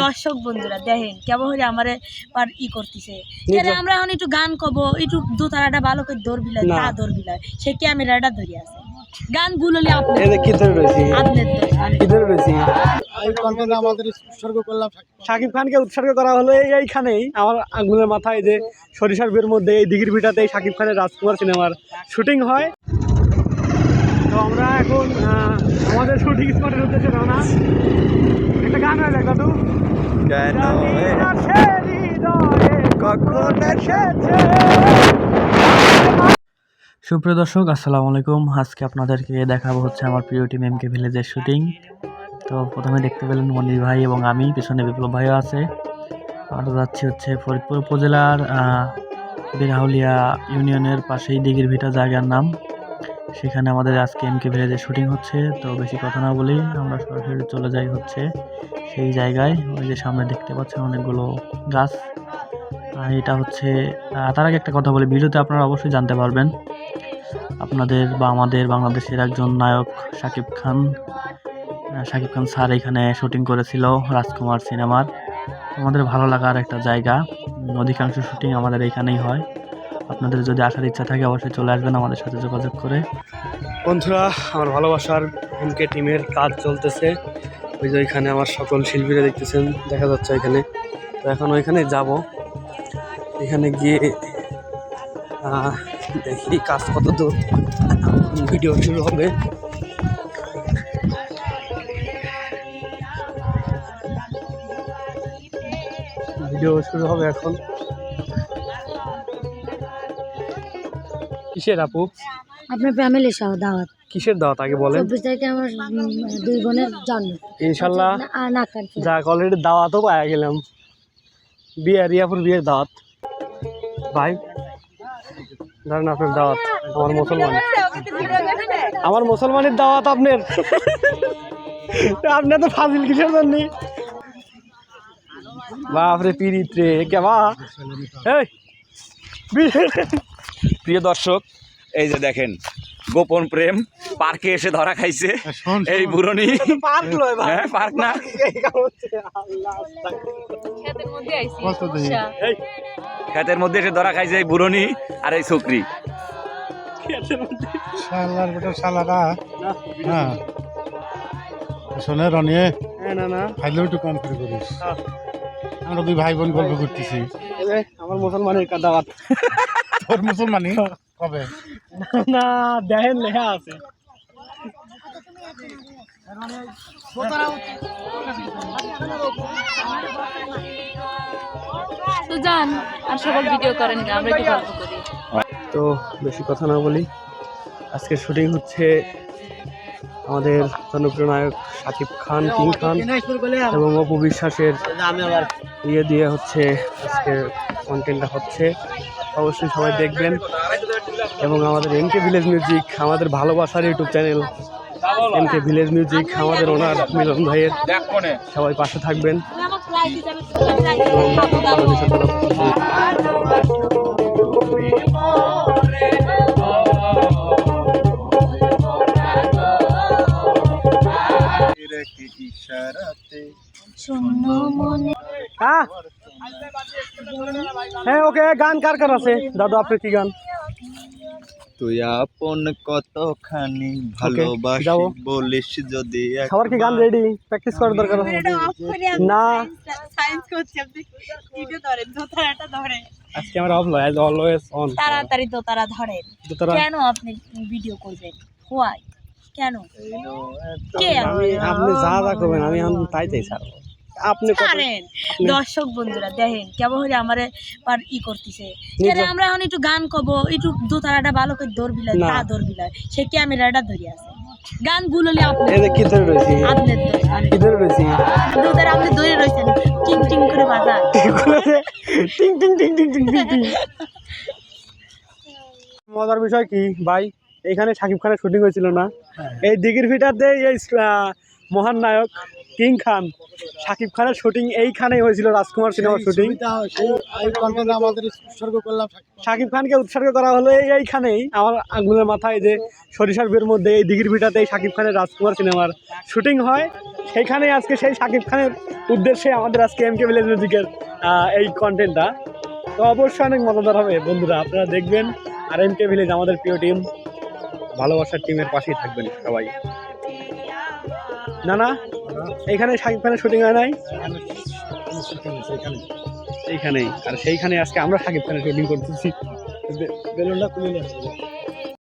দর্শক বন্ধুরা দেখেন কেমন হলে আমারে পার ই করতেছে। আমরা এখন একটু গান কব একটু দোতারাটা ভালো করে ধরবিলা না। তা ধরবিলা সে ক্যামেরাটা ধরে আছে। গান ভুল হলে আপনি এই কি ধরে রয়েছি? আপনার দোষ। ধরে রয়েছি? আমাদের উৎসর্গ করলাম শাকিব খানকে। উৎসর্গ করা হলো এইখানেই। আমার আঙুলের মাথায় যে সরিষার বের মধ্যে এই দিঘির ভিটাতেই শাকিব খানের রাজকুমার সিনেমার শুটিং হয়। তো আমরা এখন আমাদের শুটিং স্পটের উদ্দেশ্যে রওনা। একটা গান হয় দেখ দাদু। কেন কখন সুপ্রিয় দর্শক আসসালামু আলাইকুম। আজকে আপনাদেরকে দেখাবো হচ্ছে আমার প্রিয় টিম এমকে ভিলেজের শুটিং তো প্রথমে দেখতে পেলেন মনির ভাই এবং আমি পিছনে বিপ্লব ভাইও আছে। আমরা যাচ্ছি হচ্ছে ফরিদপুর উপজেলার বিরাহুলিয়া ইউনিয়নের পাশেই দিঘির ভিটা জায়গার নাম। সেখানে আমাদের আজকে এমকে ভিলেজের শুটিং হচ্ছে। তো বেশি কথা না বলি আমরা সরাসরি চলে যাই হচ্ছে সেই জায়গায়। ওই যে সামনে দেখতে পাচ্ছেন অনেকগুলো গাছ। আর এটা হচ্ছে তার আগে একটা কথা বলি, ভিডিওতে আপনারা অবশ্যই জানতে পারবেন। আপনাদের বা আমাদের বাংলাদেশের একজন নায়ক শাকিব খান শাকিব খান স্যার এখানে শুটিং করেছিল রাজকুমার সিনেমার। আমাদের ভালো লাগার একটা জায়গা। অধিকাংশ শুটিং আমাদের এখানেই হয়। আপনাদের যদি আসার ইচ্ছা থাকে, অবশ্যই চলে আসবেন আমাদের সাথে যোগাযোগ করে। বন্ধুরা, আমার ভালোবাসার এমকে টিমের কাজ চলতেছে। ওই যে ওইখানে আমার সকল শিল্পীরা দেখতেছেন, দেখা যাচ্ছে ওইখানে। তো এখন ওইখানে যাব। এখানে গিয়ে দেখি কাজ কত দূর। ভিডিও শুরু হবে। ভিডিও শুরু হবে এখন। কিসের আপু? আপনার ফ্যামিলি সহ দাওয়াত। কিসের দাওয়াত আগে বলেন। চব্বিশ তারিখে আমার দুই বোনের জন্ম। ইনশাল্লাহ। না- আ, না যাক অলরেডি দাওয়াতও পাওয়া গেলাম। বিয়ে রিয়াপুর বিয়ের দাওয়াত। ভাই ধরেন আপনার দাওয়াত আমার মুসলমান। আমার মুসলমানের দাওয়াত আপনার। আপনি তো ফাজিল কিসের জন্য? বাপরে পিরিত রে কেবা এই প্রিয় দর্শক এই যে দেখেন গোপন প্রেম পার্কে এসে ধরা খাইছে। এই বুড়নি। পার্ক লয় হ্যাঁ পার্ক না। এই। ক্ষেতের মধ্যে এসে ধরা খাইছে এই বুড়নি আর এই ছকরি। হ্যাঁ। শোনে রনি। হ্যাঁ, না না। খাইলেও একটু কম করে করিস। হ্যাঁ। আমরা দুই ভাই বোন গল্প করতেছি। আমার মুসলমানের কা দাওয়াত তোর মুসলমানি? কবে? না দেখেন লেখা আছে। তো যান আর সবাই ভিডিও করেন আমরা একটু গল্প করি। তো বেশি কথা না বলি। আজকে শুটিং হচ্ছে আমাদের জনপ্রিয় নায়ক শাকিব খান, কিং খান এবং অপু বিশ্বাসের ইয়ে দিয়ে হচ্ছে আজকে কন্টেন্টটা হচ্ছে। অবশ্যই সবাই দেখবেন। এবং আমাদের এমকে ভিলেজ মিউজিক আমাদের ভালোবাসার YouTube channel MK village music আমাদের ওনার মিলন ভাইয়ের। সবাই পাশে থাকবেন। হ্যাঁ? হ্যাঁ ওকে গান কার কার আছে? দাদু আপনার কি গান? তুই আপন কতখানি ভালোবাসি বলিস যদি সবার কি গান রেডি প্র্যাকটিস করার দরকার আছে? না। সায়েন্স করছি আপনি ভিডিও ধরেন দোতারাটা ধরেন। আজকে আমরা অফ লয় অলওয়েজ অন তাড়াতাড়ি দোতারা ধরেন। কেন আপনি ভিডিও করবেন? হোয়াই কেন? কে আপনি যা যা করবেন আমি তাই তাই ছাড়বো। আপনি পারেন দর্শক বন্ধুরা দেখেন কেমন হলে আমারে পার ই করতেছে। আমরা এখন একটু গান কব একটু দোতারাটা ভালো করে ধরবিলা না। তা ধরবিলা সে ক্যামেরাটা ধরে আছে। গান ভুল হলে আপনি এই কি ধরে রয়েছি? আপনার দোষ কি ধরে দোতারা আপনি ধরে রয়েছেন টিং টিং করে টিং টিং টিং টিং টিং টিং টিং। মজার বিষয় কি ভাই? এখানে শাকিব খানের শুটিং হয়েছিল না। এই দিঘির ফিটাতে এই মহান নায়ক কিং খান শাকিব খানের শুটিং এইখানেই হয়েছিল রাজকুমার সিনেমার শুটিং। শাকিব খানকে। উৎসর্গ করা হলো এই এইখানেই। আমার আঙুলের মাথায় যে সরিষার বের মধ্যে এই দিঘির ভিটাতেই শাকিব খানের রাজকুমার সিনেমার শুটিং হয় সেইখানেই আজকে সেই শাকিব খানের উদ্দেশ্যে আমাদের আজকে এম কে ভিলেজ মিউজিকের এই কন্টেন্টটা তো অবশ্যই অনেক মজাদার হবে বন্ধুরা আপনারা দেখবেন। আর এম কে ভিলেজ আমাদের প্রিয় টিম ভালোবাসার টিমের পাশেই থাকবেন সবাই। না না এইখানে শাকিব খানের শুটিং হয় নাই? এইখানেই। আর সেইখানে আজকে আমরা শাকিব খানের শুটিং করতেছি। বেলুনটা।